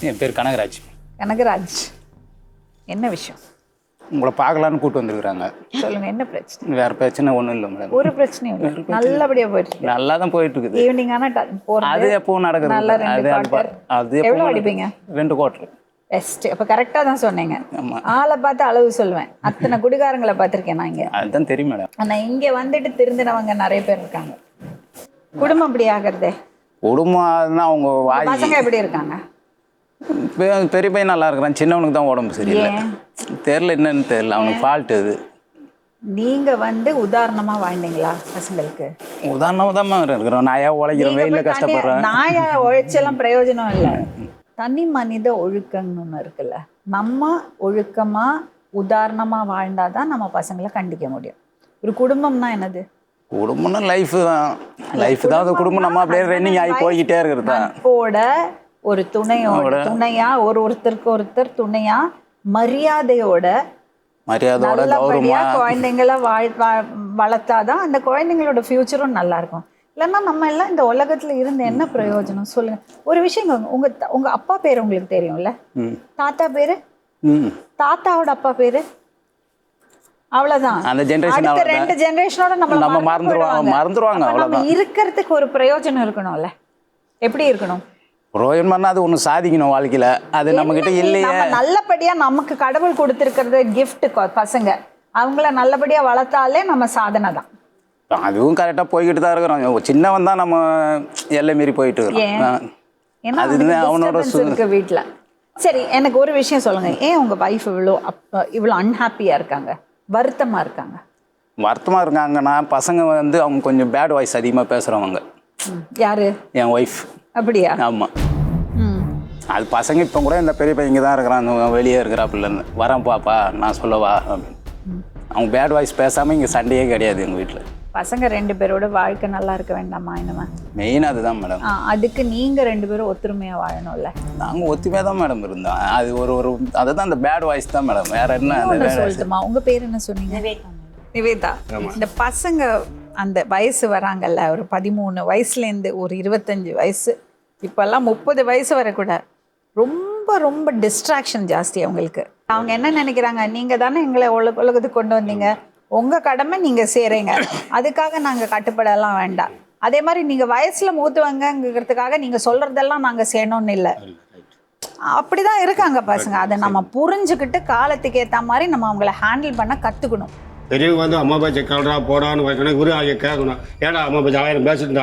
என் பேர் கனகராஜ். கனகராஜ் என்ன விஷயம்? உங்களை பார்க்கலான்னு கூட்டு வந்திருக்கிறாங்க. சொல்லுங்க என்ன பிரச்சனை? வேற பிரச்சனை ஒன்றும் இல்லை மேடம் ஒரு பிரச்சனையும் இல்லை. நல்லபடியா போயிட்டு இருக்கு. நல்லா தான் போயிட்டு இருக்குது ஈவினிங் ஆனா ட- அது எப்பவும் நடக்குது நல்லா ரெண்டு அது எப்பவும் அடிப்பீங்க? ரெண்டு குவார்டர் பெஸ்ட் அப்ப கரெக்டா தான் சொன்னீங்க. ஆளை பார்த்து அளவு சொல்லுவேன். அத்தனை குடிகாரங்களை பார்த்திருக்கேன் நான் இங்க. அதுதான் தெரியும் மேடம் ஆனா இங்க வந்துட்டு திருந்தினவங்க நிறைய பேர் இருக்காங்க. குடும்பம் இப்படி ஆகுறதே. குடும்பம் அவங்க வாய் பசங்க எப்படி இருக்காங்க? பெரிய பையன் நல்லா இருக்கிறான். சின்னவனுக்கு தான் உடம்பு சரியில்லை. தெரில என்னன்னு தெரியல. அவனுக்கு ஃபால்ட் அது. நீங்க வந்து உதாரணமா வாழ்ந்தீங்களா பசங்களுக்கு? உதாரணமாக தான் இருக்கிறோம். வெயிலில் போய் தனியா- கஷ்டப்படுறேன் நாயா உழைச்செல்லாம் பிரயோஜனம் இல்ல. தனி மனித ஒழுக்கம்னு ஒண்ணு இருக்குல்ல. நம்ம ஒழுக்கமா உதாரணமா வாழ்ந்தாதான் நம்ம பசங்களை கண்டிக்க முடியும். ஒரு குடும்பம்னா என்னது? குடும்பம்னா லைஃப் தான். லைஃப் தான். அது குடும்பம் நம்ம அப்படியே ரன்னிங் ஆகி போய்கிட்டே இருக்கிறது தான். நட்போட ஒரு துணையோட துணையா ஒரு ஒருத்தருக்கு ஒருத்தர் துணையா மரியாதையோட மரியாதையோட கௌரவமா. குழந்தைங்கள வாழ் வளர்த்தாதான் அந்த குழந்தைங்களோட ஃபியூச்சரும் நல்லா இருக்கும். இல்லைன்னா நம்ம எல்லாம் இந்த உலகத்துல இருந்து என்ன பிரயோஜனம்? சொல்லுங்க. ஒரு விஷயம் உங்க- உங்க அப்பா பேர் உங்களுக்கு தெரியும்ல? தாத்தா பேரு? தாத்தாவோட அப்பா பேரு? அவ்வளவுதான். அந்த ஜென்ரேஷன் அடுத்த ரெண்டு ஜெனரேஷனோட நம்ம நம்ம மறந்துருவாங்க நம்ம அவ்வளோதான் இருக்கிறதுக்கு ஒரு பிரயோஜனம் இருக்கணும்ல. எப்படி இருக்கணும்? ரோயன் பண்ணா அது ஒன்று சாதிக்கணும் வாழ்க்கையில். அது நம்மக்கிட்ட என்ன நீ- இல்லையே. நம்ம நல்லபடியா நமக்கு கடவுள் கொடுத்திருக்கிறது gift கொ- பசங்க. அவங்கள நல்லபடியா வளர்த்தாலே நம்ம சாதனை தான். அதுவும் கரெக்டாக போய்கிட்டு தான் இருக்கிறோம். சின்னவன் தான் நம்ம எல்லை மீறி போயிட்டு? இருக்கிறோம் அவனுக்கு அவனோட இருக்கு வீட்ல. சரி எனக்கு ஒரு விஷயம் சொல்லுங்க. ஏன் உங்க வைஃப் இவ்வளோ அப்ப இவ்வளோ அன்ஹாப்பியா இருக்காங்க? வருத்தமா இருக்காங்க? வருத்தமாக இருக்காங்கன்னா பசங்க வந்து அவங்க கொஞ்சம் பேட் வாய்ஸ் அதிகமாக பேசுகிறவங்க யாரு? என் ஒய்ஃப் அப்படியா? ஆமாம் அது பசங்க இப்போ கூட இந்த பெரிய பையங்க தான் இருக்கிறான் வெளியே இருக்கிறாப்புலன்னு. வரேன் பாப்பா நான் சொல்லவா? அப்படின்னு அவங்க பேட் வாய்ஸ் பேசாமல் இங்கே சண்டையே கிடையாது எங்கள் வீட்டில் பசங்க ரெண்டு பேரோட வாழ்க்கை நல்லா இருக்க வேண்டாமா என்னமா மெயின் அதுதான் மேடம் ஆ, அதுக்கு நீங்க ரெண்டு பேரும் ஒத்துமையா வாழணும்ல? நாங்கள் ஒத்துமையாக தான் மேடம் இருந்தோம். அது ஒரு ஒரு அதுதான் அந்த பேட் வாய்ஸ் தான் மேடம் வேற என்ன? சொல்லட்டுமா? உங்க பேர் என்ன சொன்னீங்க? நிவேதா. இந்த பசங்க அந்த வயசு வராங்கல்ல ஒரு பதிமூணு வயசுலேருந்து ஒரு இருபத்தஞ்சு வயசு. இப்போல்லாம் முப்பது வயசு வரக்கூடாது. ரொம்ப ரொம்ப டிஸ்ட்ராக்ஷன் ஜாஸ்தி அவங்களுக்கு. அவங்க என்ன நினைக்கிறாங்க? நீங்க தானே எங்களை உலக உலகத்துக்கு கொண்டு வந்தீங்க. உங்க கடமை நீங்க செய்கிறீங்க அதுக்காக நாங்க கட்டுப்படலாம் வேண்டாம். அதே மாதிரி நீங்க வயசுல மூத்துவங்கிறதுக்காக நீங்க சொல்றதெல்லாம் நாங்க செய்யணும்னு இல்லை. அப்படிதான் இருக்காங்க பசங்க. அதை நம்ம புரிஞ்சுக்கிட்டு காலத்துக்கு ஏத்த மாதிரி நம்ம அவங்கள ஹேண்டில் பண்ண கத்துக்கணும். பெரியவங்க வந்து அம்மா பேச்சை கல்றா போடான்னு வைக்கணும் இவரு கேட்கணும் ஏடா அம்மா பேச்சு ஆயிரம் பேசிட்டு